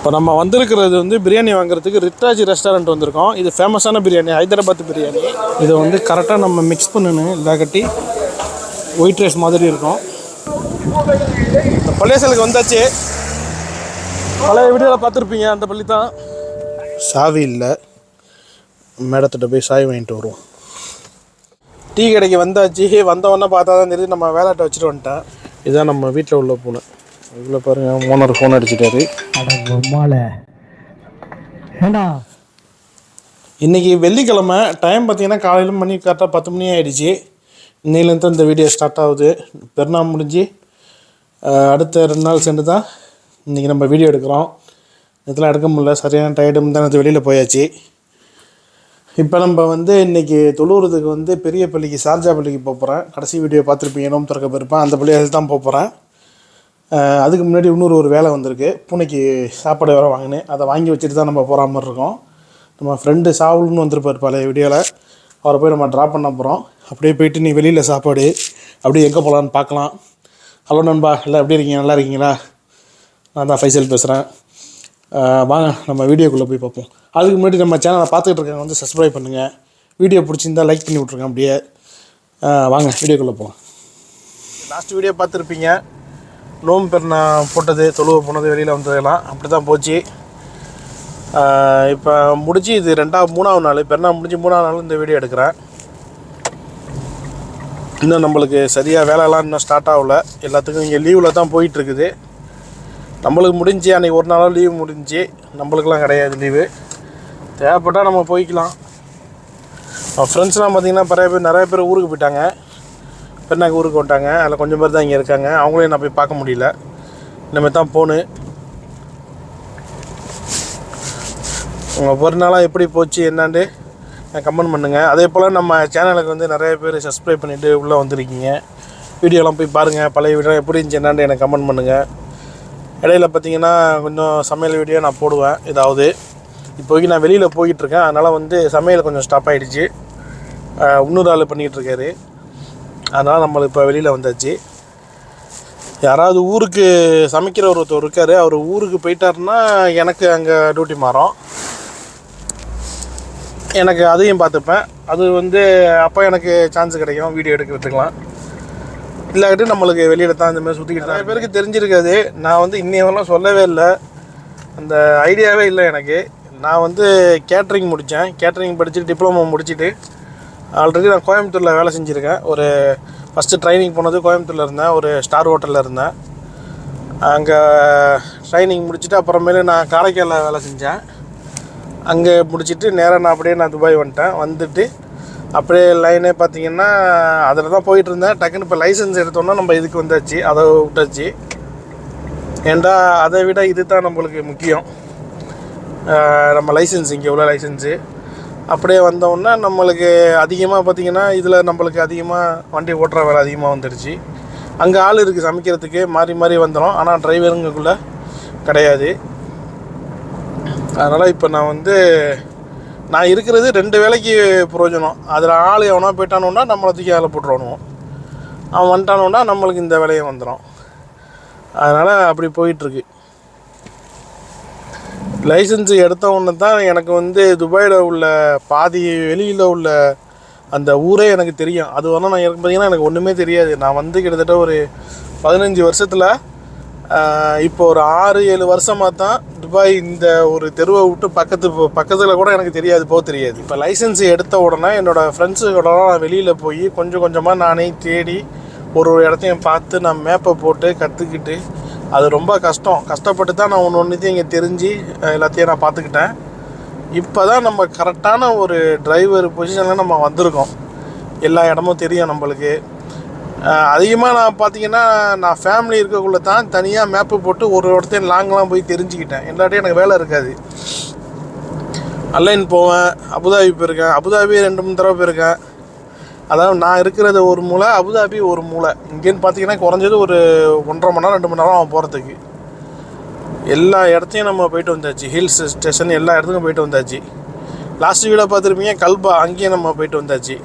இப்போ நம்ம வந்திருக்கிறது வந்து பிரியாணி வாங்குறதுக்கு ரித்தாஜி ரெஸ்டாரண்ட் வந்திருக்கோம். இது ஃபேமஸான பிரியாணி ஹைதராபாத் பிரியாணி. இதை வந்து கரெக்டாக நம்ம மிக்ஸ் பண்ணணும் இல்லாக்கட்டி ஒயிட் ரைஸ் மாதிரி இருக்கும். இந்த பள்ளியாசலுக்கு வந்தாச்சு. பழைய வீடியோவில் பார்த்துருப்பீங்க அந்த பள்ளி தான். சாவி இல்லை. மேடத்திட்ட போய் சாவி வாங்கிட்டு வருவோம். டீ கடைக்கு வந்தாச்சு. வந்தவொடனே பார்த்தா தான் தெரியுது நம்ம வேலாட்டை வச்சுட்டு வந்துட்டேன். இதுதான் நம்ம வீட்டில் உள்ள பூனை. இவ்வளோ பாருங்கள் ஓனர் ஃபோன் அடிச்சிட்டாரு. ஏண்டா? இன்றைக்கி வெள்ளிக்கிழமை டைம் பார்த்தீங்கன்னா காலையில் மணி கரெக்டாக பத்து மணி ஆகிடுச்சு இன்னையிலேருந்து இந்த வீடியோ ஸ்டார்ட் ஆகுது. பெருநாள் முடிஞ்சு அடுத்த ரெண்டு நாள் சென்று தான் இன்றைக்கி நம்ம வீடியோ எடுக்கிறோம். இதெல்லாம் எடுக்க முடியல சரியான டயர்டும் தான் வெளியில் போயாச்சு. இப்போ நம்ம வந்து இன்றைக்கி தொழுவுறதுக்கு வந்து பெரிய பள்ளிக்கு சார்ஜா பள்ளிக்கு போக போகிறேன் கடைசி வீடியோ பார்த்துருப்பீங்க நோம் திறக்க போயிருப்பேன். அந்த பள்ளியில் தான் போக போகிறேன் அதுக்கு முன்னாடி இன்னொரு ஒரு வேலை வந்திருக்கு. பூனைக்கு சாப்பாடு வேறு வாங்கினேன். அதை வாங்கி வச்சுட்டு தான் நம்ம போகிற மாதிரி இருக்கோம். நம்ம ஃப்ரெண்டு சாவுல்னு வந்திருப்பார் பழைய வீடியோவில் அவரை போய் நம்ம ட்ராப் பண்ண போகிறோம் அப்படியே போயிட்டு நீ வெளியில் சாப்பாடு. அப்படியே எங்கே போகலான்னு பார்க்கலாம். ஹலோ நண்பா எல்லாம் எப்படி இருக்கீங்க? நல்லா இருக்கீங்களா? நான் தான் ஃபைசல் பேசுகிறேன் வாங்க நம்ம வீடியோக்குள்ளே போய் பார்ப்போம். அதுக்கு முன்னாடி நம்ம சேனலை பார்த்துக்கிட்டு இருக்கவங்க வந்து சப்ஸ்கிரைப் பண்ணுங்கள் வீடியோ பிடிச்சிருந்தா லைக் பண்ணி விட்ருங்க அப்படியே. வாங்க வீடியோக்குள்ளே போகலாம் லாஸ்ட் வீடியோ பார்த்துருப்பீங்க. நோம்பு பெருநா போட்டது தொழுவ போனது வெளியில் வந்ததெல்லாம் அப்படி தான் போச்சு இப்போ முடிஞ்சு இது ரெண்டாவது மூணாவது நாள் பெருநா முடிஞ்சு மூணாவது நாள் இந்த வீடியோ எடுக்கிறேன். இன்னும் நம்மளுக்கு சரியாக வேலைலாம் இன்னும் ஸ்டார்ட் ஆகல. எல்லாத்துக்கும் இங்கே லீவில் தான் போயிட்டுருக்குது. நம்மளுக்கு முடிஞ்சு அன்றைக்கி ஒரு நாளாக லீவு முடிஞ்சு நம்மளுக்கெல்லாம் கிடையாது லீவு தேவைப்பட்டால் நம்ம போய்க்கலாம். ஃப்ரெண்ட்ஸ்லாம் பார்த்திங்கன்னா நிறைய பேர் நிறைய பேர் ஊருக்கு போயிட்டாங்க. பெண்ணாக்கு ஊருக்கு வந்துட்டாங்க. அதில் கொஞ்சம் பேர் தான் இங்கே இருக்காங்க. அவங்களையும் நான் போய் பார்க்க முடியல. இனிமேல் தான் போகணும். உங்கள் ஒரு நாளாக எப்படி போச்சு என்னான்ட்டு கமெண்ட் பண்ணுங்கள் அதே போல் நம்ம சேனலுக்கு வந்து நிறைய பேர் சப்ஸ்கிரைப் பண்ணிவிட்டு உள்ளே வந்திருக்கீங்க. வீடியோலாம் போய் பாருங்கள் பழைய வீடியோ எப்படி இருந்துச்சு என்னான்னு எனக்கு கமெண்ட் பண்ணுங்கள் இடையில பார்த்தீங்கன்னா கொஞ்சம் சமையல் வீடியோ நான் போடுவேன் ஏதாவது. இப்போதைக்கு நான் வெளியில் போயிட்டுருக்கேன் அதனால் வந்து சமையல் கொஞ்சம் ஸ்டாப் ஆகிடுச்சு இன்னொரு ஆள் பண்ணிகிட்ருக்காரு அதனால் நம்மளுக்கு இப்போ வெளியில் வந்தாச்சு. யாராவது ஊருக்கு சமைக்கிற ஒருத்தர் இருக்கார். அவர் ஊருக்கு போயிட்டாருன்னா எனக்கு அங்கே டியூட்டி மாறும். எனக்கு அதையும் பார்த்துப்பேன். அது வந்து அப்போ எனக்கு சான்ஸ் கிடைக்கும். வீடியோ எடுக்கிறதுக்கெலாம் இல்லாட்டி நம்மளுக்கு வெளியில் தான் இந்த மாதிரி சுற்றிக்கிட்டு நிறைய பேருக்கு தெரிஞ்சிருக்காது. நான் வந்து இன்னையெல்லாம் சொல்லவே இல்லை. அந்த ஐடியாவே இல்லை எனக்கு. நான் வந்து கேட்ரிங் முடித்தேன். கேட்ரிங் படிச்சுட்டு டிப்ளமோ முடிச்சுட்டு ஆல்ரெடி நான் கோயம்புத்தூரில் வேலை செஞ்சுருக்கேன். ஒரு ஃபஸ்ட்டு ட்ரைனிங் போனது கோயம்புத்தூரில் இருந்தேன். ஒரு ஸ்டார் ஹோட்டலில் இருந்தேன். அங்கே ட்ரைனிங் முடிச்சுட்டு அப்புறமேலு நான் காரைக்காலில் வேலை செஞ்சேன். அங்கே முடிச்சுட்டு நேராக நான் அப்படியே நான் துபாய் வந்துட்டேன். வந்துட்டு அப்படியே லைனே பார்த்தீங்கன்னா அதில் தான் போயிட்டு இருந்தேன். டக்குன்னு இப்போ லைசன்ஸ் எடுத்தோன்னா நம்ம இதுக்கு வந்தாச்சு. அதை விட்டாச்சு. ஏண்டா அதை விட இது தான் நம்மளுக்கு முக்கியம். நம்ம லைசன்ஸ் இங்கே உள்ள லைசன்ஸு அப்படியே வந்தோடனே நம்மளுக்கு அதிகமாக பார்த்தீங்கன்னா இதில் நம்மளுக்கு அதிகமாக வண்டி ஓட்டுற வேலை அதிகமாக வந்துடுச்சு. அங்கே ஆள் இருக்குது சமைக்கிறதுக்கு மாறி மாறி வந்துடும் ஆனால் டிரைவருங்கக்குள்ளே கிடையாது. அதனால் இப்போ நான் வந்து நான் இருக்கிறது ரெண்டு வேலைக்கு பிரயோஜனம். அதில் ஆள் எவனா போயிட்டானோன்னா நம்மளை தூக்கி அதில் போட்டுருவானுவோம் அவன் வந்துட்டானோன்னா நம்மளுக்கு இந்த வேலையை வந்துடும் அதனால் அப்படி போயிட்டுருக்கு. லைசன்ஸ் எடுத்த உடனே தான் எனக்கு வந்து துபாயில் உள்ள பாதி வெளியில் உள்ள அந்த ஊரே எனக்கு தெரியும். அது வரலாம் நான் எனக்கு பார்த்தீங்கன்னா எனக்கு ஒன்றுமே தெரியாது. நான் வந்து கிட்டத்தட்ட ஒரு பதினஞ்சு வருஷத்தில் இப்போ ஒரு ஆறு ஏழு வருஷமாக தான் துபாய் இந்த ஒரு தெருவை விட்டு பக்கத்து பக்கத்தில் கூட எனக்கு தெரியாது போக தெரியாது. இப்போ லைசன்ஸ் எடுத்த உடனே என்னோடய ஃப்ரெண்ட்ஸுக்கூட நான் வெளியில் போய் கொஞ்சம் கொஞ்சமாக நானே தேடி ஒரு ஒரு இடத்தையும் பார்த்து நான் மேப்பை போட்டு கற்றுக்கிட்டு அது ரொம்ப கஷ்டம். கஷ்டப்பட்டு தான் நான் ஒன்று ஒன்றுத்தையும் இங்கே தெரிஞ்சு எல்லாத்தையும் நான் பார்த்துக்கிட்டேன். இப்போ தான் நம்ம கரெக்டான ஒரு டிரைவர் பொசிஷனில் நம்ம வந்திருக்கோம். எல்லா இடமும் தெரியும் நம்மளுக்கு. அதிகமாக நான் பார்த்தீங்கன்னா நான் ஃபேமிலி இருக்கக்குள்ள தான் தனியாக மேப்பு போட்டு ஒரு இடத்தையும் லாங்லாம் போய் தெரிஞ்சுக்கிட்டேன். எல்லாட்டையும் எனக்கு வேலை இருக்காது. அன்லைன் போவேன் அபுதாபி போயிருக்கேன். அபுதாபி ரெண்டு மூணு தடவை போயிருக்கேன். அதாவது நான் இருக்கிறது ஒரு மூலை அபுதாபி ஒரு மூலை இங்கேன்னு பார்த்தீங்கன்னா குறைஞ்சது ஒரு ஒன்றரை மணி நேரம் ரெண்டு மணி நேரம் ஆகும் போகிறதுக்கு எல்லா இடத்தையும் நம்ம போயிட்டு வந்தாச்சு. ஹில்ஸ் ஸ்டேஷன் எல்லா இடத்துக்கும் போயிட்டு வந்தாச்சு. லாஸ்ட் வீடாக பார்த்துருப்பீங்க கல்பா அங்கேயும் நம்ம போயிட்டு வந்தாச்சு.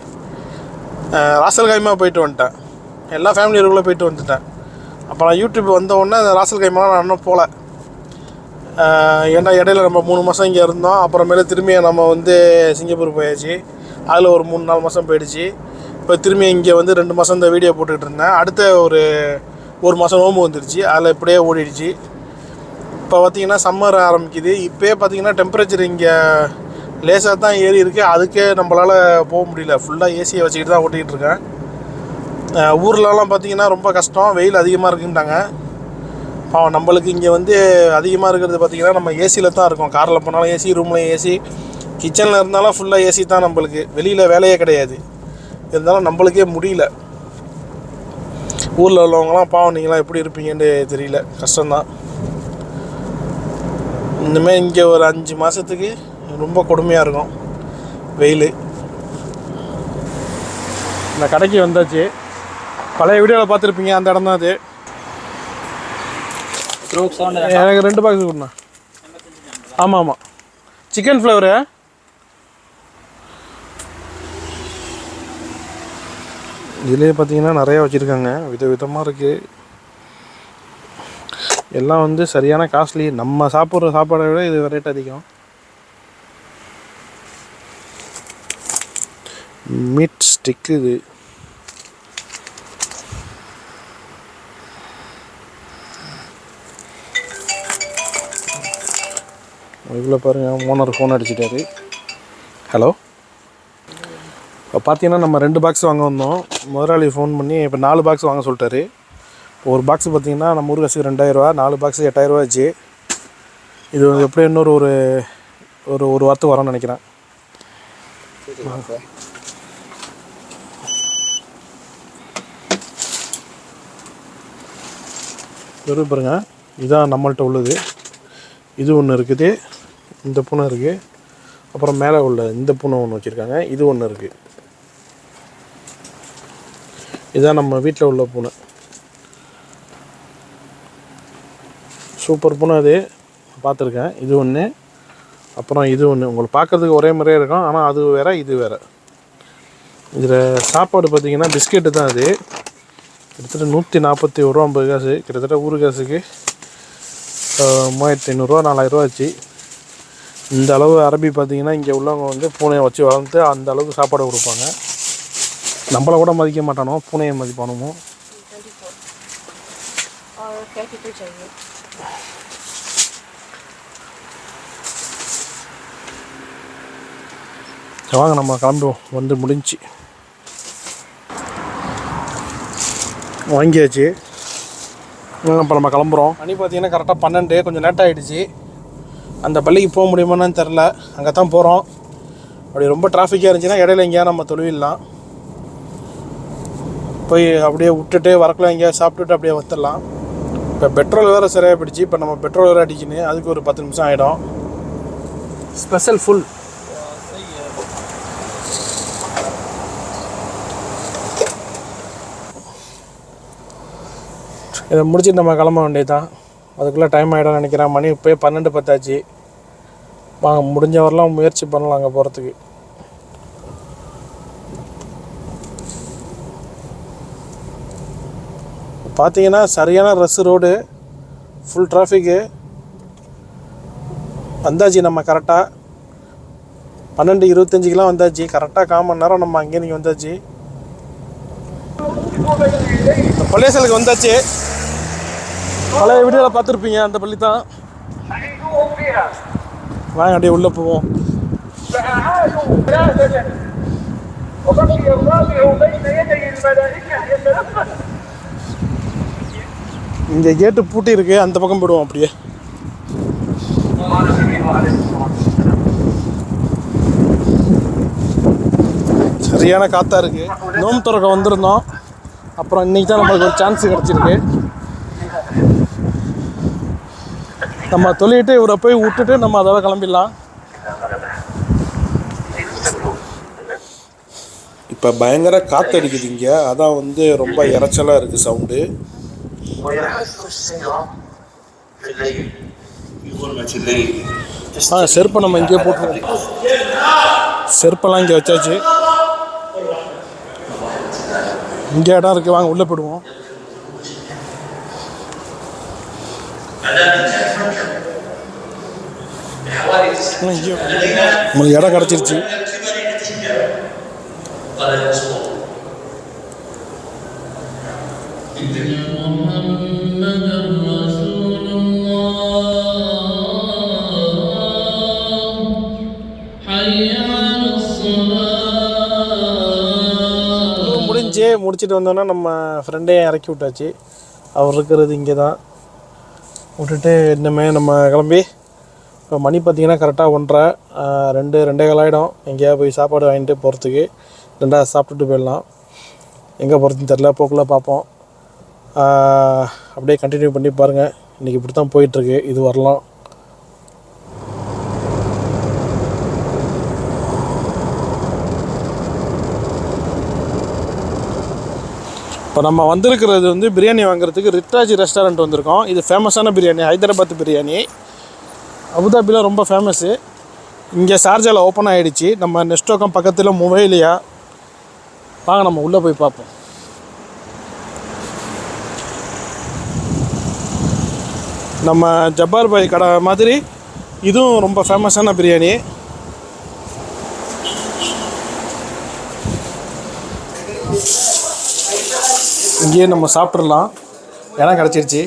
ராசல் கைமா போயிட்டு வந்துட்டேன். எல்லா ஃபேமிலி இருக்குள்ளே போயிட்டு வந்துட்டேன். அப்போ நான் யூடியூப் வந்தவுடனே அந்த ராசல் கைமாலாம் நான் இன்னும் போகல. ஏன்னா ஏன்டா இடையில நம்ம மூணு மாதம் இங்கே இருந்தோம். அப்புறமேல திரும்பி நம்ம வந்து சிங்கப்பூர் போயாச்சு. அதில் ஒரு மூணு நாலு மாதம் போயிடுச்சு. இப்போ திரும்பி இங்கே வந்து ரெண்டு மாதம் இந்த வீடியோ போட்டுக்கிட்டு இருந்தேன். அடுத்த ஒரு ஒரு மாதம் நோம்பு வந்துடுச்சு அதில் இப்படியே ஓடிடுச்சு. இப்போ பார்த்தீங்கன்னா சம்மர் ஆரம்பிக்குது. இப்போயே பார்த்தீங்கன்னா டெம்பரேச்சர் இங்கே லேசாக தான் ஏறி இருக்குது அதுக்கே நம்மளால் போக முடியல. ஃபுல்லாக ஏசியை வச்சுக்கிட்டு தான் ஓட்டிகிட்டு இருக்கேன். ஊர்லலாம் பார்த்தீங்கன்னா ரொம்ப கஷ்டம். வெயில் அதிகமாக இருக்குன்ட்டாங்க. பாவம் நம்மளுக்கு இங்கே வந்து அதிகமாக இருக்கிறது பார்த்தீங்கன்னா நம்ம ஏசியில் தான் இருக்கோம். காரில் போனாலும் ஏசி ரூமில் ஏசி கிச்சனில் இருந்தாலும் ஃபுல்லாக ஏசி தான் நம்மளுக்கு. வெளியில் வேலையே கிடையாது. இருந்தாலும் நம்மளுக்கே முடியல. ஊரில் உள்ளவங்களாம் பாவம் நீங்களாம் எப்படி இருப்பீங்கன்னு தெரியல. கஷ்டம்தான். இனிமேல் இங்கே ஒரு அஞ்சு மாதத்துக்கு ரொம்ப கொடுமையாக இருக்கும். வெயில். இந்த கடைக்கு வந்தாச்சு. பழைய வீடியோவில் பார்த்துருப்பீங்க அந்த இடம் தான் அது எனக்கு ரெண்டு பாக்ஸ் கொடுண்ணா. ஆமாம் ஆமாம் சிக்கன் ஃப்ளேவரு இதுலேயே பார்த்தீங்கன்னா நிறையா வச்சுருக்காங்க. வித விதமாக இருக்குது எல்லாம் வந்து சரியான காஸ்ட்லி நம்ம சாப்பிட்ற சாப்பாடை விட இது ரேட் அதிகம். மீட் ஸ்டிக் இது. இவ்வளோ பாருங்கள் ஓனர் ஃபோன் அடிச்சிட்டாரு. ஹலோ இப்போ பார்த்தீங்கன்னா நம்ம ரெண்டு பாக்ஸ் வாங்க வந்தோம். முதலாளி ஃபோன் பண்ணி இப்போ நாலு பாக்ஸ் வாங்க சொல்லிட்டாரு. இப்போ ஒரு பாக்ஸ் பார்த்தீங்கன்னா நம்ம ஊர் காசுக்கு ரெண்டாயிரரூவா நாலு பாக்ஸ் எட்டாயிரரூவா ஆச்சு. இது வந்து எப்படி இன்னொரு ஒரு ஒரு ஒரு வாரத்துக்கு வரோம்னு நினைக்கிறேன். வெறும் பாருங்க. இதுதான் நம்மள்கிட்ட உள்ளது. இது ஒன்று இருக்குது. இந்த பூனை இருக்குது அப்புறம் மேலே உள்ள இந்த பூனை ஒன்று வச்சுருக்காங்க. இது ஒன்று இருக்குது இதுதான் நம்ம வீட்டில் உள்ள பூனை. சூப்பர் பூனை அது. பார்த்துருக்கேன். இது ஒன்று அப்புறம் இது ஒன்று உங்களுக்கு பார்க்கறதுக்கு ஒரே மாதிரியே இருக்கும். ஆனால் அது வேறு இது வேறு. இதில் சாப்பாடு பார்த்தீங்கன்னா பிஸ்கெட்டு தான் அது. கிட்டத்தட்ட நூற்றி நாற்பத்தி ஒரு ரூபா ஐம்பது காசு. கிட்டத்தட்ட ஊரு காசுக்கு மூவாயிரத்தி ஐநூறுரூவா நாலாயிரரூவா ஆச்சு. இந்த அளவு அரபி பார்த்திங்கன்னா இங்கே உள்ளவங்க வந்து பூனையை வச்சு வளர்த்து அந்த அளவுக்கு சாப்பாடு கொடுப்பாங்க. நம்மளை கூட மதிக்க மாட்டானோ? பூனையை மதிப்பானுமோ? வாங்க நம்ம கிளம்பிடுவோம் வந்து முடிஞ்சு. வாங்கியாச்சு. இப்போ நம்ம கிளம்புறோம். மணி பார்த்தீங்கன்னா கரெக்டாக பன்னெண்டு கொஞ்சம் லேட் ஆகிடுச்சு அந்த பள்ளிக்கு போக முடியுமான்னு தெரில அங்கே தான் போகிறோம் அப்படி ரொம்ப டிராஃபிக்காக இருந்துச்சுன்னா இடையில எங்கேயா நம்ம தொழுவிடலாம். போய் அப்படியே விட்டுட்டு வரக்குள்ள எங்கேயா சாப்பிட்டுட்டு அப்படியே வந்துடலாம். இப்போ பெட்ரோல் வேறு சரியாக போயிடுச்சு. இப்போ நம்ம பெட்ரோல் வேறு அடிக்கணும் அதுக்கு ஒரு பத்து நிமிஷம் ஆகிடும் ஸ்பெஷல் ஃபுல் இதை முடிச்சுட்டு நம்ம கிளம்ப வேண்டியதுதான். அதுக்குள்ளே டைம் ஆகிடும் நினைக்கிறேன். மணி இப்போயே பன்னெண்டு பத்தாச்சு. வாங்க முடிஞ்ச வரலாம் முயற்சி பண்ணலாம் அங்கே போகிறதுக்கு பார்த்தீங்கன்னா சரியான ரஸ் ரோடு ஃபுல் டிராஃபிக்கு வந்தாச்சு நம்ம கரெக்டாக பன்னெண்டு இருபத்தஞ்சிக்கெலாம் வந்தாச்சு கரெக்டாக கால் மணி நேரம் நம்ம அங்கேயே நீங்கள் வந்தாச்சு இந்த பள்ளியசலுக்கு வந்தாச்சு பழைய வீடியோவில் பார்த்துருப்பீங்க அந்த பள்ளி தான் வாங்க அப்படியே உள்ளே போவோம் تعالوا ثلاثة وبقي الرابع بين يدي الملائكة يتنفس இங்கே கேட்டு பூட்டி இருக்கு அந்த பக்கம் போயிடுவோம் அப்படியே. சரியான காத்தா இருக்கு. நோம் துறக்க வந்திருந்தோம். அப்புறம் இன்னைக்கு தான் நம்மளுக்கு ஒரு சான்ஸ் கிடச்சிருக்கு. நம்ம தொழிலிட்டு இவரை போய் விட்டுட்டு நம்ம அதோட கிளம்பிடலாம். இப்போ பயங்கர காற்று அடிக்குது இங்கே. அதான் வந்து ரொம்ப இறைச்சலாக இருக்குது சவுண்டு ويحث السيرة في الليل في ظلمة الليل ஆ செருப்பை நம்ம இங்கேயே போட்டுருவோம் செருப்பெல்லாம் இங்கே வச்சாச்சு இங்கே இடம் இருக்குது வாங்க உள்ளே போயிடுவோம் حوالي 90 ஐயோ لدينا நம்மளுக்கு இடம் கிடச்சிருச்சு முடிச்சுட்டு வந்தோன்னா நம்ம ஃப்ரெண்டே இறக்கி விட்டாச்சு. அவர் இருக்கிறது இங்கே தான் விட்டுட்டு இன்னுமே நம்ம கிளம்பி இப்போ மணி பார்த்தீங்கன்னா கரெக்டாக ஒன்றரை ரெண்டு ரெண்டே கால் ஆகிடும் எங்கேயா போய் சாப்பாடு வாங்கிட்டு போகிறதுக்கு ரெண்டாவது சாப்பிட்டுட்டு போயிடலாம். எங்கே போகிறதுன்னு தெரில போக்குள்ள பார்ப்போம். அப்படியே கண்டினியூ பண்ணி பாருங்கள் இன்றைக்கி இப்படி தான் போயிட்டுருக்கு இது வரலாம். இப்போ நம்ம வந்திருக்கிறது வந்து பிரியாணி வாங்குறதுக்கு ரித்ராஜி ரெஸ்டாரண்ட் வந்திருக்கோம். இது ஃபேமஸான பிரியாணி ஹைதராபாத் பிரியாணி. அபுதாபியில் ரொம்ப ஃபேமஸ்ஸு இங்கே சார்ஜாவில் ஓப்பன் ஆகிடுச்சு நம்ம நெஸ்டோக்கம் பக்கத்தில் மொபைலியா வாங்க நம்ம உள்ளே போய் பார்ப்போம். நம்ம ஜப்பார் பாய் கடை மாதிரி இதுவும் ரொம்ப ஃபேமஸான பிரியாணி. இங்கேயே நம்ம சாப்பிட்றலாம் இடம் கிடச்சிருச்சு.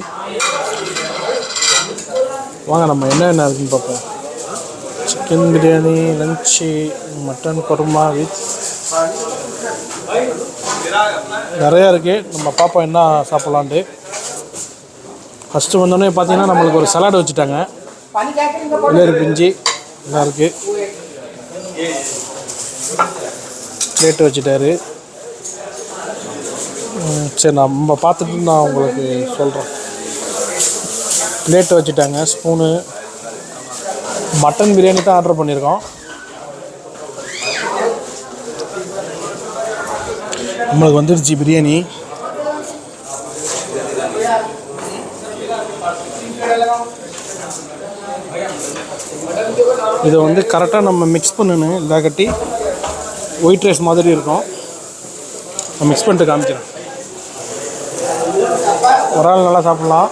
வாங்க நம்ம என்ன என்ன இருக்குன்னு பார்ப்போம். Chicken biryani lunch mutton kurma with நிறையா இருக்குது நம்ம பார்ப்போம் என்ன சாப்பிட்லான்ட்டு. ஃபஸ்ட்டு வந்தோடனே பார்த்தீங்கன்னா நம்மளுக்கு ஒரு சலாடு வச்சுட்டாங்க. வெள்ளரி பிஞ்சி எல்லாம் இருக்குது ப்ளேட்டு வச்சுட்டாரு. சரி நம்ம பார்த்துட்டு நான் உங்களுக்கு சொல்கிறேன் பிளேட் வச்சுட்டாங்க ஸ்பூனு மட்டன் பிரியாணி தான் ஆர்டர் பண்ணியிருக்கோம். நம்மளுக்கு வந்துடுச்சு பிரியாணி இதை வந்து கரெக்டாக நம்ம மிக்ஸ் பண்ணணும் கட்டி ஒயிட் ரைஸ் மாதிரி இருக்கும். நான் மிக்ஸ் பண்ணிட்டு காமிக்கிறேன். ஒரு ஆள் நல்லா சாப்பிட்லாம்.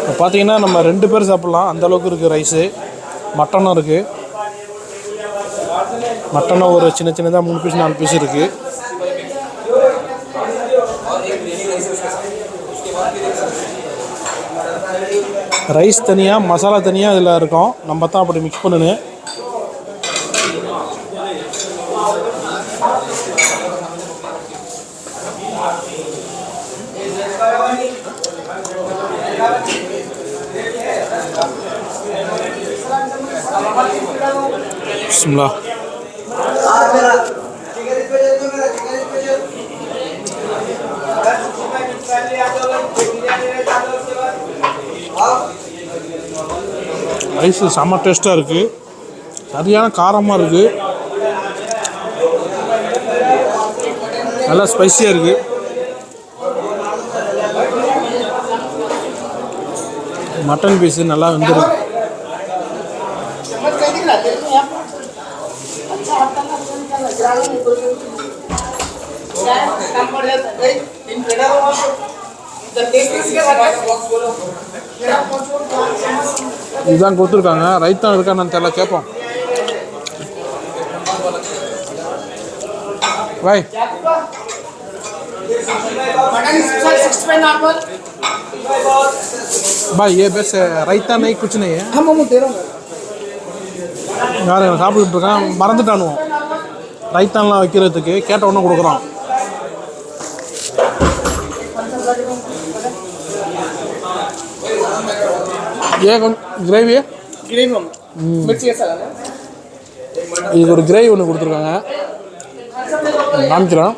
இப்போ பார்த்தீங்கன்னா நம்ம ரெண்டு பேர் சாப்பிட்லாம். அந்தளவுக்கு இருக்குது ரைஸு மட்டனும் இருக்குது மட்டனும் ஒரு சின்ன சின்னதாக மூணு பீஸ் நாலு பீஸ் இருக்குது ரைஸ் தனியாக மசாலா தனியாக இதில் இருக்கும். நம்ம தான் அப்படி மிக்ஸ் பண்ணணும். பிஸ்மில்லா ரைஸ் செம்ம டேஸ்ட்டாக இருக்குது சரியான காரமாக இருக்குது நல்லா ஸ்பைசியாக இருக்குது மட்டன் பீஸு நல்லா வந்துருக்கு. இதுதான் கொடுத்துருக்காங்க ரைத்தா இருக்கான்னு தெரியல கேட்போம் भाई भाई ये बस रायता नहीं कुछ नहीं है யார் சாப்பிட்டுட்டு இருக்கான் மறந்துட்டானுவோம் ரைத்தான்லாம் வைக்கிறதுக்கு கேட்ட உடனே கொடுக்குறோம் ஏன் கொஞ்சம் கிரேவி இது ஒரு கிரேவி ஒன்று கொடுத்துருக்காங்க. காமிக்கிறோம்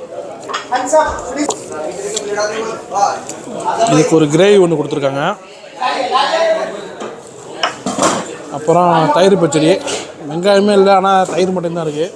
இதுக்கு ஒரு கிரேவி ஒன்று கொடுத்துருக்காங்க. அப்புறம் தயிர் பச்சடி. வெங்காயமே இல்லை ஆனால் தயிர் மட்டும்தான் இருக்குது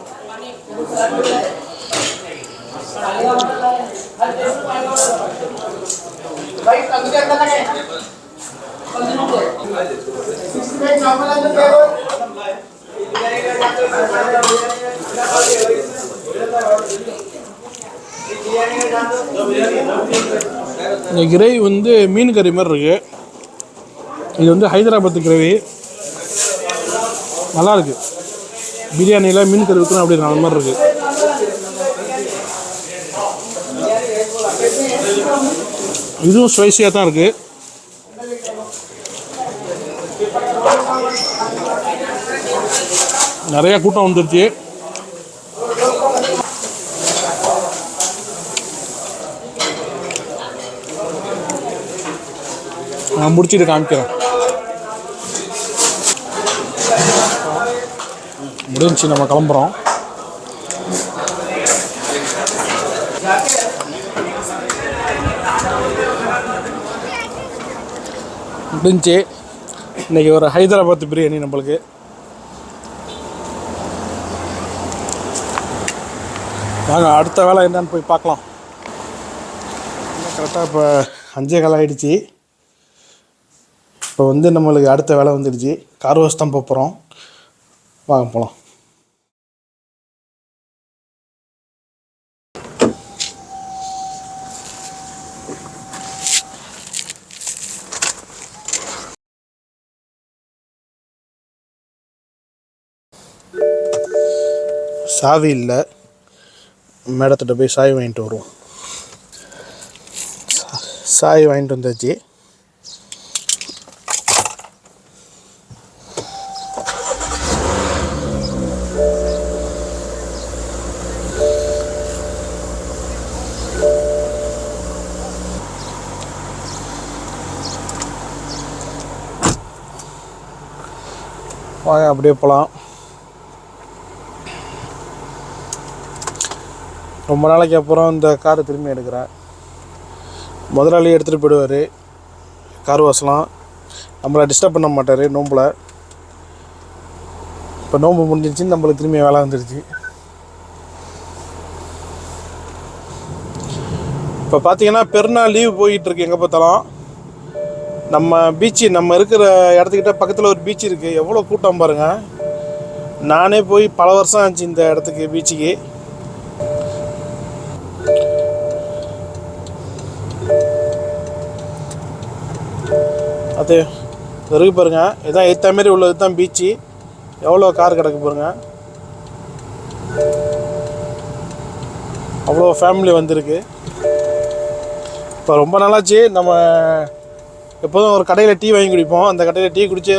இந்த கிரேவி வந்து மீன் கறி மாதிரி இருக்குது இது வந்து ஹைதராபாத் கிரேவி. நல்லா இருக்கு. பிரியாணியில் மீன் கறி வைக்கணும் அப்படி அந்த மாதிரி இருக்கு. இதுவும் ஸ்பைசியாக தான் இருக்குது நிறைய கூட்டம் வந்துருச்சு. நான் முடிச்சுட்டு காமிக்கிறேன். முடிஞ்சு நம்ம கிளம்புறோம். முடிஞ்சு இன்னைக்கு ஒரு ஹைதராபாத் பிரியாணி நம்மளுக்கு. வாங்க அடுத்த வேலை என்னன்னு போய் பார்க்கலாம். கரெக்டாக இப்போ அஞ்சே கால் ஆகிடுச்சி இப்போ வந்து நம்மளுக்கு அடுத்த வேலை வந்துடுச்சு. கார் வாஷ் தான் போக போகிறோம் வாங்க போகலாம் சாவி இல்லை. மேடத்திட்ட போய் சாய் வாங்கிட்டு வருவோம். சாய் வாங்கிட்டு வந்தாச்சு. வாங்க அப்படியே போகலாம் ரொம்ப நாளைக்கு அப்புறம் இந்த காரை திரும்பி எடுக்கிறேன் முதலாளி எடுத்துகிட்டு போயிடுவார். கார் வாசலாம். நம்மளை டிஸ்டர்ப் பண்ண மாட்டார் நோம்பில். இப்போ நோம்பு முடிஞ்சிருச்சு நம்மளுக்கு திரும்பி வேலை வந்துடுச்சு இப்போ பார்த்தீங்கன்னா பெருநாள் லீவ் போயிட்டுருக்கு எங்கே பார்த்தாலும். நம்ம பீச்சு நம்ம இருக்கிற இடத்துக்கிட்ட பக்கத்தில் ஒரு பீச் இருக்குது எவ்வளோ கூட்டம் பாருங்கள் நானே போய் பல வருஷம் ஆச்சு இந்த இடத்துக்கு பீச்சுக்கு அது இருக்கு பாருங்க. இதான் ஏற்ற மாரி உள்ளது தான் பீச்சு எவ்வளோ கார் கிடக்கு பாருங்க. அவ்வளோ ஃபேமிலி வந்திருக்கு. இப்போ ரொம்ப நாளாச்சு. நம்ம எப்போதும் ஒரு கடையில் டீ வாங்கி குடிப்போம். அந்த கடையில் டீ குடிச்சு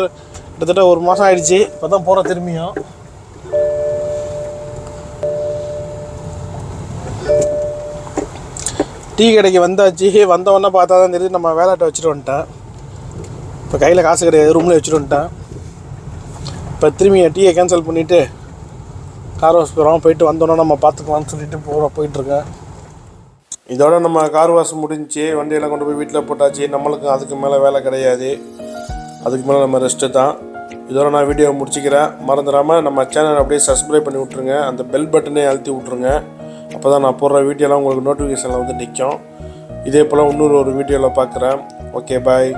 கிட்டத்தட்ட ஒரு மாதம் ஆயிடுச்சு. இப்போ தான் போகிற திரும்பியும். டீ கடைக்கு வந்தாச்சு. வந்தவொடனே பார்த்தா தான் தெரியுது நம்ம வேலாட்டை வச்சுட்டு வந்துட்டேன். இப்போ கையில் காசு கிடையாது ரூமில் வச்சுட்டு இப்போ திரும்பி என் டீயை கேன்சல் பண்ணிவிட்டு கார் வாஷ் போகிறோம் போயிட்டு வந்தோன்னே நம்ம பார்த்துக்கலாம்னு சொல்லிட்டு போகிறோம் போயிட்டுருக்கேன் இதோட நம்ம கார் வாஷ் முடிஞ்சு வண்டியெல்லாம் கொண்டு போய் வீட்டில் போட்டாச்சு. நம்மளுக்கு அதுக்கு மேலே வேலை கிடையாது. அதுக்கு மேலே நம்ம ரெஸ்ட்டு தான். இதோட நான் வீடியோ முடிச்சுக்கிறேன். மறந்துடாமல் நம்ம சேனல் அப்படியே சப்ஸ்கிரைப் பண்ணி விட்ருங்க அந்த பெல் பட்டனே அழுத்தி விட்ருங்க அப்போ தான் நான் போடுற வீடியோலாம் உங்களுக்கு நோட்டிஃபிகேஷனில் வந்து நிற்கும். இதே போல் இன்னொரு ஒரு வீடியோவில் பார்க்குறேன். Okay bye